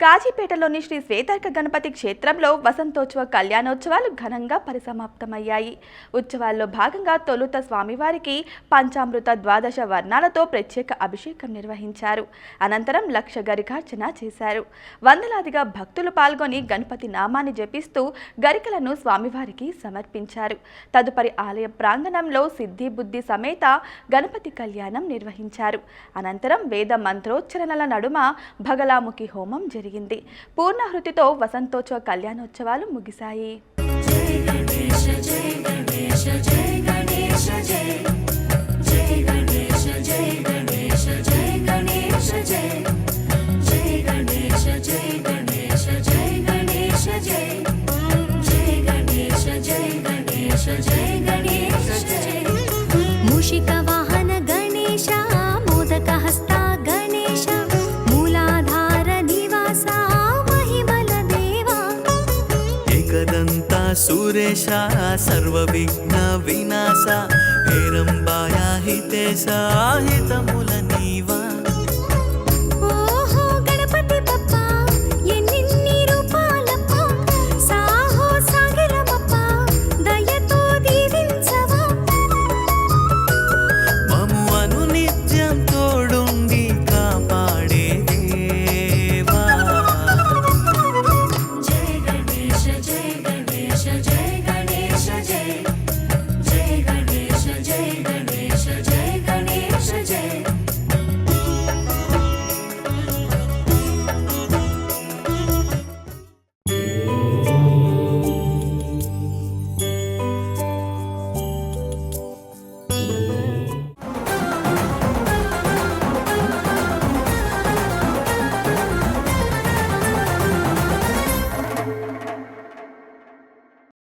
కాజీపేటలోని శ్రీ శ్వేతార్క గణపతి క్షేత్రంలో వసంతోత్సవ కళ్యాణోత్సవాలు ఘనంగా పరిసమాప్తమయ్యాయి. ఉత్సవాల్లో భాగంగా తొలుత స్వామివారికి పంచామృత ద్వాదశ వర్ణాలతో ప్రత్యేక అభిషేకం నిర్వహించారు. అనంతరం లక్ష గరికార్చన చేశారు. వందలాదిగా భక్తులు పాల్గొని గణపతి నామాన్ని జపిస్తూ గరికలను స్వామివారికి సమర్పించారు. తదుపరి ఆలయ ప్రాంగణంలో సిద్ధి బుద్ధి సమేత గణపతి కళ్యాణం నిర్వహించారు. అనంతరం వేద మంత్రోచ్చరణల నడుమ భగలాముఖి హోమం జరిగింది. జరిగింది పూర్ణహృతితో వసంతోత్సవ కళ్యాణోత్సవాలు ముగిశాయి Jai Ganesha, Jai Ganesha. జగదంత సురేశ సర్వవిఘ్న వినాశ. హేరంబాయ హితే సాహితముల నీవా.